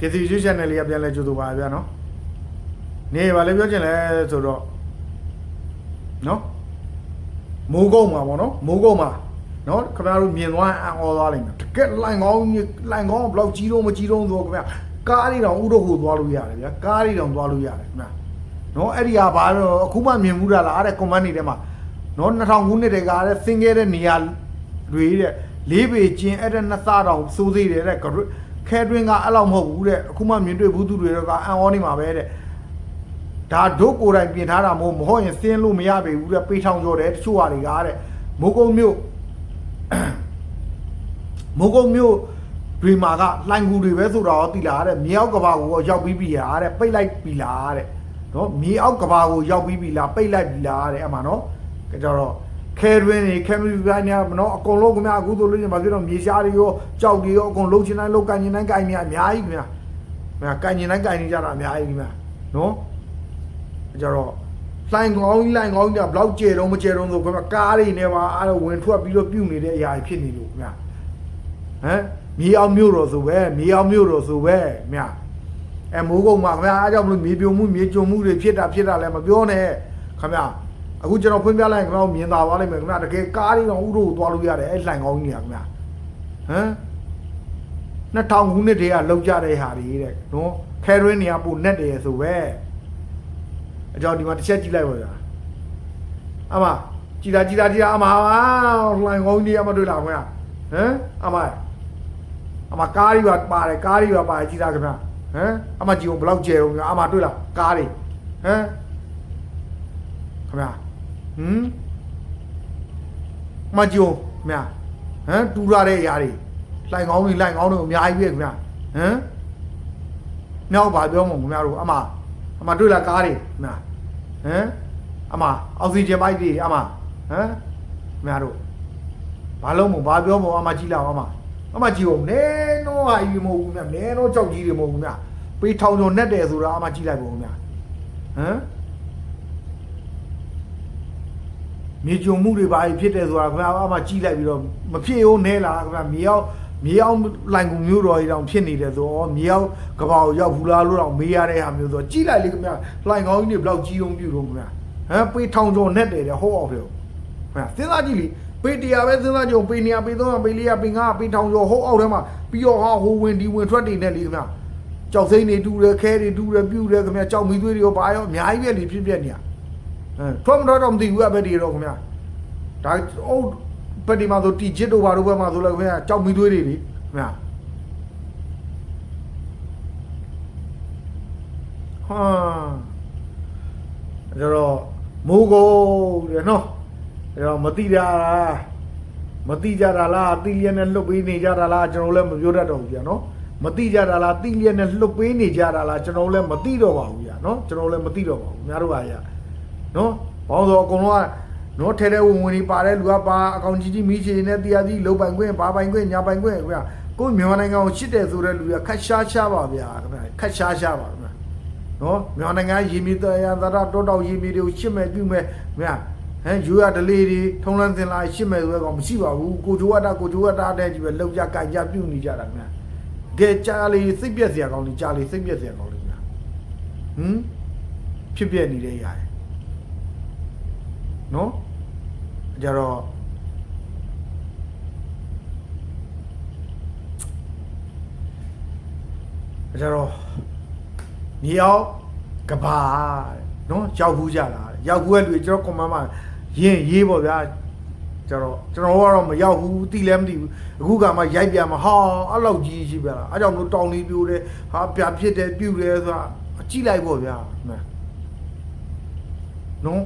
ကစီရွှေ channel လေးကပြန်လဲကြိုဆိုပါဗျာနော်နေပါလေပြောချင်လဲဆိုတော့နော်မိုးကုန်းမှာပေါ့နော်မိုးကုန်းမှာနော်ခင်ဗျားတို့မြင်သွားအံ့ဩသွားလိမ့်မယ်တကက်လိုင်ကောင်းကြီးလိုင်ကောင်းဘလောက်ကြီးတော့မကြီးတော့ဆိုခင်ဗျာကားတွေတောင်ဥတော့ဟိုသွားလို့ရတယ်ဗျာကားတွေတောင်သွားလို့ရတယ်ခင်ဗျာနော်အဲ့ဒီဟာဘာလို့အခုမှမြင်မှုတာလားတဲ့ comment တွေထဲမှာနော်2000ခုနှစ်တည်းကတဲ့ single တဲ့နေရာတွေတဲ့လေးပေကျင်းအဲ့တဲ့နှစ်သားတောင်စိုးသေးတယ်တဲ့ ခဲတွင်းကအဲ့လောက်မဟုတ်ဘူးတဲ့အခုမှမြင်တွေ့ဘူးသူတွေကအံ့ဩနေမှာပဲတဲ့ဒါဒုတ်ကိုယ်တိုင်ပြင်ထားတာမဟုတ်မဟုတ်ရင်စင်းလို့မရပေဘူးတဲ့ပေးထောင်ကျော်တယ်တချို့ဟာတွေကတဲ့မိုးကုံမြို့မိုးကုံမြို့တွေမှာကလှိုင်ကူတွေပဲဆိုတော့တိလာတဲ့မြေအောက်ကဘာကိုရောက်ပြီးပြီလားတဲ့ပိတ်လိုက်ပြီလားတဲ့နော်မြေအောက်ကဘာကိုရောက်ပြီးပြီလားပိတ်လိုက်ပြီလားတဲ့အမှနော်ကြတော့ ခဲတွင်းနေကင်မရာပိုင်းနေမနော်အကုန်လုံးခင်ဗျာအခုဆိုလို့ရှင်ဘာဖြစ်တော့မြေရှားတွေရောကြောက်တွေရောအကုန်လုံးချင်တိုင်းလုံးကန်ချင်တိုင်းကန်နေအများကြီးခင်ဗျာခင်ဗျာကန်ချင်တိုင်းကန်နေကြတာအများကြီးခင်ဗျာနော်ကြတော့လှိုင်ကောင်းကြီးလှိုင်ကောင်းကြီးကဘလောက်ကျဲတော့မကျဲတော့ဆိုခင်ဗျာကားတွေနဲ့ပါအဲ့တော့ဝင်ထွက်ပြီးတော့ပြုတ်နေတဲ့အရာကြီးဖြစ်နေလို့ခင်ဗျာဟမ်မြေအောင်မြို့တော်ဆိုပဲမြေအောင်မြို့တော်ဆိုပဲခင်ဗျာအဲမိုးကုံမှာခင်ဗျာအားကြောင့်မလို့မြေပြုံမှုမြေကျုံမှုတွေဖြစ်တာဖြစ်တာလည်းမပြောနဲ့ခင်ဗျာ အခုကျွန်တော်ဖွင့်ပြလိုက်ရင်ခင်ဗျာမြင်သာသွားလိမ့်မယ်ခင်ဗျာတကယ်ကားတွေတော့ဥတို့သွားလို့ရတယ်အဲ့လှိုင်ကောင်းကြီးနေခင်ဗျာဟမ်2000ခုနှစ်တည်းကလောက်ကြတဲ့ဟာတွေတဲ့နော်ခဲရင်းနေရာပိုနဲ့တယ်ဆိုပဲအကြောင်းဒီမှာတစ်ချက်ကြည့်လိုက်ပါဗျာအမကြည်တာကြည်တာကြည်တာအမလှိုင်ကောင်းကြီးအမတွေ့လာခင်ဗျာဟမ်အမအမကားကြီးပါပါတယ်ကားကြီးပါပါတယ်ကြည်တာခင်ဗျာဟမ်အမကြည်ဘလောက်ကျဲအောင်အမတွေ့လာကားတွေဟမ်ခင်ဗျာ ဟမ်အမကြည်ခင်ဗျာဟမ်တူရတဲ့အရာတွေလှိုင်ကောင်းကြီးလှိုင်ကောင်းတွေအများကြီးပဲခင်ဗျာဟမ်မြောက်ပါပြောမှာခင်ဗျားတို့အမအမတွေ့လားကားတွေမလားဟမ်အမအောက်ဆီဂျင်ပိုက်တွေအမဟမ်မရတို့ဘာလုံးမဘာပြောမအမကြည့်လောက်အမအမကြည့်အောင်နဲတော့ဟာကြီးမဟုတ်ဘူးမြနဲတော့ကြောက်ကြီးတွေမဟုတ်ဘူးမြပေးထောင်ကျော်နဲ့တယ်ဆိုတာအမကြည့်လိုက်ပါဦးမြဟမ် မြေကြုံမှုတွေဘာဖြစ်တယ်ဆိုတာခင်ဗျာအမကြည့်လိုက်ပြီးတော့မဖြစ်ဘူးနဲလားခင်ဗျာမြေအောင်မြေအောင်လိုင်ကူမျိုးတော်ကြီးတောင်ဖြစ်နေတယ်ဆိုတော့မြေအောင်ကဘာကိုရောက်ဘူးလားလို့တော့မေးရတဲ့ဟာမျိုးဆိုတော့ကြည့်လိုက်လေခင်ဗျာလိုင်ကောင်းကြီးတွေဘယ်လောက်ကြီးအောင်ပြုတော့ခင်ဗျာဟမ်ပေးထောင်ကျော်နဲ့တယ်တဲ့ဟောအောင်တယ်ခင်ဗျာစဉ်းစားကြည့်လေပေးတရားပဲစဉ်းစားကြည့်အောင်ပေးနေရပေးတော့ပေးလေးရပေးငါပေးထောင်ကျော်ဟောအောက်ထဲမှာပြီးတော့ဟာဟိုဝင်ဒီဝင်ထွက်တွေနဲ့လေခင်ဗျာကြောက်စိမ့်တွေတူတယ်ခဲတွေတူတယ်ပြူတယ်ခင်ဗျာကြောက်မီသွေးတွေရောဘာရောအများကြီးပဲလေဖြစ်ပြနေရ ဟမ်ထွက်မတော့တော့မသိဘူးအဘက်တွေတော့ခင်ဗျာဒါအိုးဘက်ဒီမှာဆိုတီချစ်တို့ဘာတို့ဘက်မှာဆိုလည်းခင်ဗျာကြောက်မီသွေးတွေလေခင်ဗျာဟာအဲ့တော့မိုးကိုရနော်အဲ့တော့မတိတာလားမတိကြတာလားတိလျက်နဲ့လွတ်ပေးနေကြတာလားကျွန်တော်လည်းမပြောတတ်တော့ဘူးကြာနော်မတိကြတာလားတိလျက်နဲ့လွတ်ပေးနေကြတာလားကျွန်တော်လည်းမတိတော့ပါဘူးကြာနော်ကျွန်တော်လည်းမတိတော့ပါဘူးများတို့ပါကြာ နော်ဘောင်းဆိုအကုန်လုံးကနော်ထဲထဲဝင်ဝင်နေပါတဲ့လူကပါအကောင်ကြီးကြီးမိချေနဲ့တရားကြီးလုံပိုင်ခွင့်ဘာပိုင်ခွင့်ညာပိုင်ခွင့်ခင်ဗျာကိုယ်မြန်မာနိုင်ငံကိုရှစ်တယ်ဆိုတဲ့လူကခက်ရှားရှားပါဗျာခင်ဗျာခက်ရှားရှားပါခင်ဗျာနော်မြန်မာနိုင်ငံရေမြေတရားသာတာတောတောက်ရေမြေတွေကိုရှစ်မဲ့ပြုမဲ့မြဟမ်ယူရဒလေးတွေထုံးလန်းစင်လာရှစ်မဲ့ဆိုတော့မရှိပါဘူးကိုချိုဝတ်တာကိုချိုဝတ်တာတဲ့ကြီးပဲလောက်ကြကြိုက်ကြပြုနေကြတာမြကဲကြားလေးစိတ်ပြက်စရာကောင်းလေးကြားလေးစိတ်ပြက်စရာကောင်းလေးမြဟမ်ဖြစ်ပြနေတဲ့ຢာရယ် နော်ကြတော့ကြတော့မြေအောင်ကဘာတဲ့နော်ရောက်ဘူးကြတာတဲ့ရောက်ဘူးရဲ့လူတွေကျွန်တော်ကွန်မန့်မှာရင်းရေးပေါ့ဗျာကျွန်တော်ကျွန်တော်ကတော့မရောက်ဘူးတိလည်းမသိဘူးအခုကမှရိုက်ပြန်မှာဟာအဲ့လောက်ကြီးရှိပြန်လားအဲ့ကြောင့်မလို့တောင်းလေးပြိုးတယ်ဟာပြဖြစ်တယ်ပြုတ်တယ်ဆိုတာကြည့်လိုက်ပေါ့ဗျာမှန်နော်